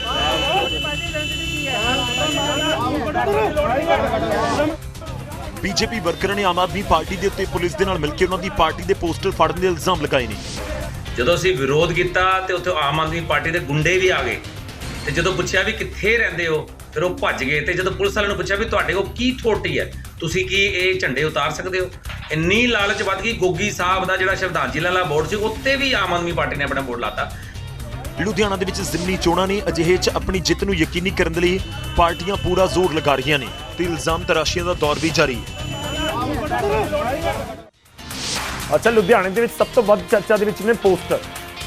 ਬੀਜੇਪੀ ਵਰਕਰਾਂ ਨੇ ਆਮ ਆਦਮੀ ਪਾਰਟੀ ਦੇ ਉੱਤੇ ਪੁਲਿਸ ਦੇ ਨਾਲ ਮਿਲ ਕੇ ਉਹਨਾਂ ਦੀ ਪਾਰਟੀ ਦੇ ਪੋਸਟਰ ਫੜਨ ਦੇ ਇਲਜ਼ਾਮ ਲਗਾਏ ਨੇ। ਜਦੋਂ ਅਸੀਂ ਵਿਰੋਧ ਕੀਤਾ ਤੇ ਉੱਥੇ ਆਮ ਆਦਮੀ ਪਾਰਟੀ ਦੇ ਗੁੰਡੇ ਵੀ ਆ ਗਏ। ਤੇ ਜਦੋਂ ਪੁੱਛਿਆ ਵੀ ਕਿੱਥੇ ਰਹਿੰਦੇ ਹੋ ਫਿਰ ਉਹ ਭੱਜ ਗਏ ਤੇ ਜਦੋਂ ਪੁਲਿਸ ਵਾਲਿਆਂ ਨੂੰ ਪੁੱਛਿਆ ਵੀ ਤੁਹਾਡੇ ਕੋਲ ਕੀ ਥੋਟੀ ਹੈ ਤੁਸੀਂ ਕੀ ਇਹ ਝੰਡੇ ਉਤਾਰ ਸਕਦੇ ਹੋ? ਇੰਨੀ ਲਾਲਚ ਵੱਧ ਗਈ ਗੋਗੀ ਸਾਹਿਬ ਦਾ ਜਿਹੜਾ ਸ਼ਰਧਾਂਜਲੀ ਵਾਲਾ ਬੋਰਡ ਸੀ ਉੱਤੇ ਵੀ ਆਮ ਆਦਮੀ ਪਾਰਟੀ ਨੇ ਆਪਣਾ ਬੋਰਡ ਲਾਤਾ। ਲੁਧਿਆਣਾ ਦੇ ਵਿੱਚ ਜ਼ਿਮਨੀ ਚੋਣਾਂ ਨੇ ਅਜਿਹੇ 'ਚ ਆਪਣੀ ਜਿੱਤ ਨੂੰ ਯਕੀਨੀ ਕਰਨ ਦੇ ਲਈ ਪਾਰਟੀਆਂ ਪੂਰਾ ਜ਼ੋਰ ਲਗਾ ਰਹੀਆਂ ਨੇ ਤੇ ਇਲਜ਼ਾਮ ਤਰਾਸ਼ੀਆਂ ਦਾ ਦੌਰ ਵੀ ਜਾਰੀ। ਅੱਛਾ ਲੁਧਿਆਣੇ ਦੇ ਵਿੱਚ ਸਭ ਤੋਂ ਵੱਧ ਚਰਚਾ ਦੇ ਵਿੱਚ ਨੇ ਪੋਸਟਰ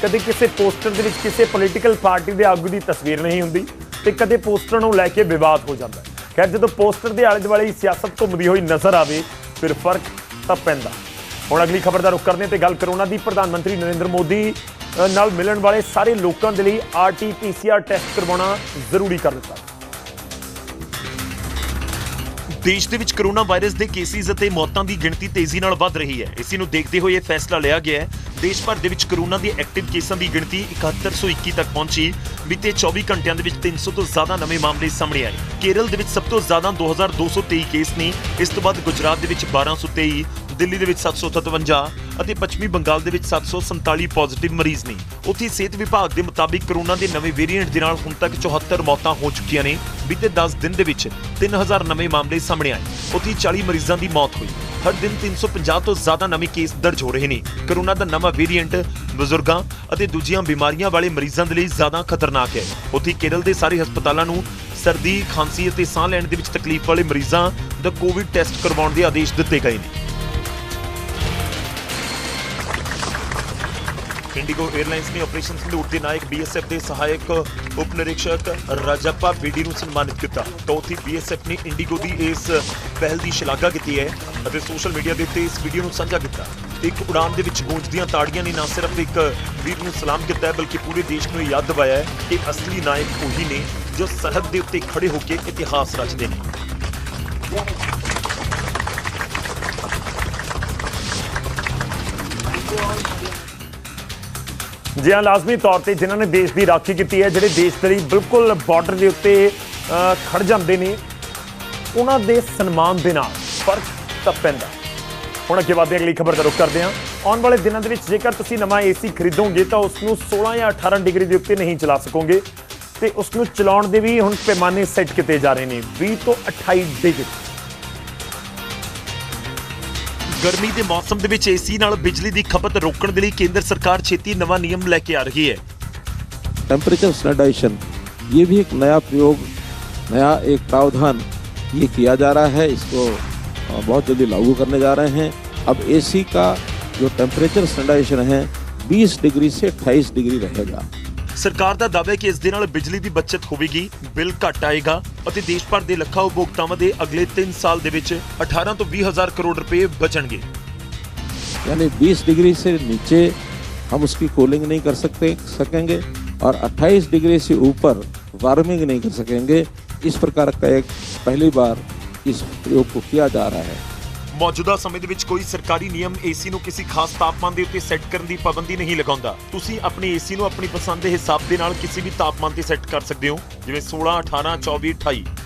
ਕਦੇ ਕਿਸੇ ਪੋਸਟਰ ਦੇ ਵਿੱਚ ਕਿਸੇ ਪੋਲੀਟੀਕਲ ਪਾਰਟੀ ਦੇ ਆਗੂ ਦੀ ਤਸਵੀਰ ਨਹੀਂ ਹੁੰਦੀ ਤੇ ਕਦੇ ਪੋਸਟਰ ਨੂੰ ਲੈ ਕੇ ਵਿਵਾਦ ਹੋ ਜਾਂਦਾ ਹੈ। ਖੈਰ, ਜਦੋਂ ਪੋਸਟਰ ਦੇ ਆਲੇ ਦੁਆਲੇ ਸਿਆਸਤ ਘੁੰਮਦੀ ਹੋਈ ਨਜ਼ਰ ਆਵੇ, ਫਿਰ ਫ਼ਰਕ ਤਾਂ ਪੈਂਦਾ। ਹੁਣ ਅਗਲੀ ਖਬਰ ਦਾ ਰੁਖ ਕਰਦੇ ਹਾਂ ਤੇ ਗੱਲ ਕਰੋਨਾ ਦੀ। ਪ੍ਰਧਾਨ ਮੰਤਰੀ ਨਰਿੰਦਰ ਮੋਦੀ ਨਾਲ ਮਿਲਣ ਵਾਲੇ ਸਾਰੇ ਲੋਕਾਂ ਦੇ ਲਈ ਆਰਟੀ-ਪੀਸੀਆਰ ਟੈਸਟ ਕਰਵਾਉਣਾ ਜ਼ਰੂਰੀ ਕਰ ਦਿੱਤਾ। ਦੇਸ਼ ਦੇ ਵਿੱਚ ਕਰੋਨਾ ਵਾਇਰਸ ਦੇ ਕੇਸਿਸ ਅਤੇ ਮੌਤਾਂ ਦੀ ਗਿਣਤੀ ਤੇਜ਼ੀ ਨਾਲ ਵੱਧ ਰਹੀ ਹੈ। ਇਸੇ ਨੂੰ ਦੇਖਦੇ ਹੋਏ ਇਹ ਫੈਸਲਾ ਲਿਆ ਗਿਆ ਹੈ ਦੇਸ਼ ਭਰ ਦੇ ਵਿੱਚ ਕਰੋਨਾ ਦੇ ਐਕਟਿਵ ਕੇਸਾਂ ਦੀ ਗਿਣਤੀ 7121 ਤੱਕ ਪਹੁੰਚੀ। ਬੀਤੇ 24 ਘੰਟਿਆਂ ਦੇ ਵਿੱਚ 300 ਤੋਂ ਜ਼ਿਆਦਾ ਨਵੇਂ ਮਾਮਲੇ ਸਾਹਮਣੇ ਆਏ। ਕੇਰਲ ਦੇ ਵਿੱਚ ਸਭ ਤੋਂ ਜ਼ਿਆਦਾ 2223 ਕੇਸ ਨੇ। ਇਸ ਤੋਂ ਬਾਅਦ ਗੁਜਰਾਤ ਦੇ ਵਿੱਚ 1223 ਦਿੱਲੀ ਦੇ ਵਿੱਚ 757 ਅਤੇ ਪੱਛਮੀ ਬੰਗਾਲ ਦੇ ਵਿੱਚ 747 ਪੋਜ਼ਿਟਿਵ ਮਰੀਜ਼ ਨੇ। ਉੱਥੇ ਸਿਹਤ ਵਿਭਾਗ ਦੇ ਮੁਤਾਬਿਕ ਕਰੋਨਾ ਦੇ ਨਵੇਂ ਵੇਰੀਐਂਟ ਦੇ ਨਾਲ ਹੁਣ ਤੱਕ 74 ਮੌਤਾਂ ਹੋ ਚੁੱਕੀਆਂ ਨੇ। ਬੀਤੇ 10 ਦਿਨ ਦੇ ਵਿੱਚ 3000 ਨਵੇਂ ਮਾਮਲੇ ਸਾਹਮਣੇ ਆਏ। ਉੱਥੇ 40 ਮਰੀਜ਼ਾਂ ਦੀ ਮੌਤ ਹੋਈ। ਹਰ ਦਿਨ 350 ਤੋਂ ਜ਼ਿਆਦਾ ਨਵੇਂ ਕੇਸ ਦਰਜ ਹੋ ਰਹੇ ਨੇ। ਕਰੋਨਾ ਦਾ ਨਵਾਂ ਵੇਰੀਐਂਟ ਬਜ਼ੁਰਗਾਂ ਅਤੇ ਦੂਜੀਆਂ ਬਿਮਾਰੀਆਂ ਵਾਲੇ ਮਰੀਜ਼ਾਂ ਦੇ ਲਈ ਜ਼ਿਆਦਾ ਖਤਰਨਾਕ ਹੈ। ਉੱਥੇ ਕੇਰਲ ਦੇ ਸਾਰੇ ਹਸਪਤਾਲਾਂ ਨੂੰ ਸਰਦੀ, ਖਾਂਸੀ ਅਤੇ ਸਾਹ ਲੈਣ ਦੇ ਵਿੱਚ ਤਕਲੀਫ ਵਾਲੇ ਮਰੀਜ਼ਾਂ ਦਾ ਕੋਵਿਡ ਟੈਸਟ ਕਰਵਾਉਣ ਦੇ ਆਦੇਸ਼ ਦਿੱਤੇ ਗਏ ਨੇ। ਇੰਡੀਗੋ 에ਅਰਲਾਈਨਸ ਨੇ ਆਪਰੇਸ਼ਨ ਸੰਦੂਰ ਦੇ ਨਾਇਕ ਬੀਐਸਐਫ ਦੇ ਸਹਾਇਕ ਉਪ ਨਿਰੀਖਕ ਰਾਜਪਾ ਬੀਡੀ ਨੂੰ ਸਨਮਾਨਿਤ ਕੀਤਾ। ਤਾਂ ਉੱਥੇ ਬੀਐਸਐਫ ਨੇ ਇੰਡੀਗੋ ਦੀ ਇਸ ਪਹਿਲ ਦੀ ਸ਼ਲਾਘਾ ਕੀਤੀ ਹੈ ਅਤੇ ਸੋਸ਼ਲ ਮੀਡੀਆ ਦੇ ਉੱਤੇ ਇਸ ਵੀਡੀਓ ਨੂੰ ਸਾਂਝਾ ਕੀਤਾ। ਇੱਕ ਉਡਾਨ ਦੇ ਵਿੱਚ ਗੂੰਜਦੀਆਂ ਤਾੜੀਆਂ ਨੇ ਨਾ ਸਿਰਫ ਇੱਕ ਵੀਰ ਨੂੰ ਸਲਾਮ ਕੀਤਾ ਹੈ, ਬਲਕਿ ਪੂਰੇ ਦੇਸ਼ ਨੂੰ ਇਹ ਯਾਦ ਦਿਵਾਇਆ ਹੈ ਕਿ ਅਸਲੀ ਨਾਇਕ ਉਹੀ ਨੇ ਜੋ ਸਰਹੱਦ ਦੇ ਉੱਤੇ ਖੜੇ ਹੋ ਕੇ ਇਤਿਹਾਸ ਰਚਦੇ ਨੇ। ਜੀ ਹਾਂ ਲਾਜ਼ਮੀ ਤੌਰ ਤੇ ਜਿਨ੍ਹਾਂ ਨੇ ਦੇਸ਼ ਦੀ ਰਾਖੀ ਕੀਤੀ ਹੈ ਜਿਹੜੇ ਦੇਸ਼ ਦੇ ਲਈ ਬਿਲਕੁਲ ਬਾਰਡਰ ਦੇ ਉੱਤੇ ਅ, ਖੜ ਜਾਂਦੇ ਨੇ ਉਹਨਾਂ ਦੇ ਸਨਮਾਨ ਦੇ ਨਾਲ ਫ਼ਰਕ ਤਾਂ ਪੈਂਦਾ। ਹੁਣ ਅੱਗੇ ਵਧਦੇ ਅਗਲੀ ਖਬਰ ਦਾ ਰੁਖ ਕਰਦੇ ਹਾਂ। ਆਉਣ ਵਾਲੇ ਦਿਨਾਂ ਦੇ ਵਿੱਚ ਜੇਕਰ ਤੁਸੀਂ ਨਵਾਂ ਏਸੀ ਖਰੀਦੋਗੇ ਤਾਂ ਉਸ ਨੂੰ 16 ਜਾਂ 18 ਡਿਗਰੀ ਦੇ ਉੱਤੇ ਨਹੀਂ ਚਲਾ ਸਕੋਗੇ ਤੇ ਉਸ ਨੂੰ ਚਲਾਉਣ ਦੇ ਵੀ ਹੁਣ ਪੈਮਾਨੇ ਸੈੱਟ ਕੀਤੇ ਜਾ ਰਹੇ ਨੇ 20 ਤੋਂ 28 ਡਿਗਰੀ। ਗਰਮੀ ਦੇ ਮੌਸਮ ਦੇ ਵਿੱਚ ਏਸੀ ਨਾਲ ਬਿਜਲੀ ਦੀ ਖਪਤ ਰੋਕਣ ਦੇ ਲਈ ਕੇਂਦਰ ਸਰਕਾਰ ਛੇਤੀ ਨਵਾਂ ਨਿਯਮ ਲੈ ਕੇ ਆ ਰਹੀ ਹੈ टेम्परेचर स्टैंडर्डाइजेशन ये भी एक नया प्रयोग नया एक प्रावधान ये किया जा रहा है इसको अ, बहुत जल्दी लागू करने जा रहे हैं अब एसी का जो टेम्परेचर स्टैंडर्डाइजेशन है 20 डिग्री से 28 डिग्री रहेगा ਸਰਕਾਰ ਦਾ ਦਾਅਵਾ ਹੈ ਕਿ ਇਸ ਦੇ ਨਾਲ ਬਿਜਲੀ ਦੀ ਬਚਤ ਹੋਵੇਗੀ ਬਿੱਲ ਘੱਟ ਆਏਗਾ ਅਤੇ ਦੇਸ਼ ਭਰ ਦੇ ਲੱਖਾਂ ਉਪਭੋਗਤਾਵਾਂ ਦੇ ਅਗਲੇ 3 ਸਾਲ ਦੇ ਵਿੱਚ 18 ਤੋਂ 20 ਹਜ਼ਾਰ ਕਰੋੜ ਰੁਪਏ ਬਚਣਗੇ यानी 20 डिग्री से नीचे हम उसकी कूलिंग नहीं कर सकते सकेंगे और 28 डिग्री से ऊपर वार्मिंग नहीं कर सकेंगे इस प्रकार का एक पहली बार इस प्रयोग को किया जा रहा है ਮੌਜੂਦਾ ਸਮੇਂ ਦੇ ਵਿੱਚ ਕੋਈ ਸਰਕਾਰੀ ਨਿਯਮ ਏਸੀ ਨੂੰ ਕਿਸੇ ਖਾਸ ਤਾਪਮਾਨ ਦੇ ਉੱਤੇ ਸੈੱਟ ਕਰਨ ਦੀ ਪਾਬੰਦੀ ਨਹੀਂ ਲਗਾਉਂਦਾ। ਤੁਸੀਂ ਆਪਣੇ ਏਸੀ ਨੂੰ ਆਪਣੀ ਪਸੰਦ ਦੇ ਹਿਸਾਬ ਦੇ ਨਾਲ ਕਿਸੇ ਵੀ ਤਾਪਮਾਨ ਤੇ ਸੈੱਟ ਕਰ ਸਕਦੇ ਹੋ, ਜਿਵੇਂ 16 18 24 28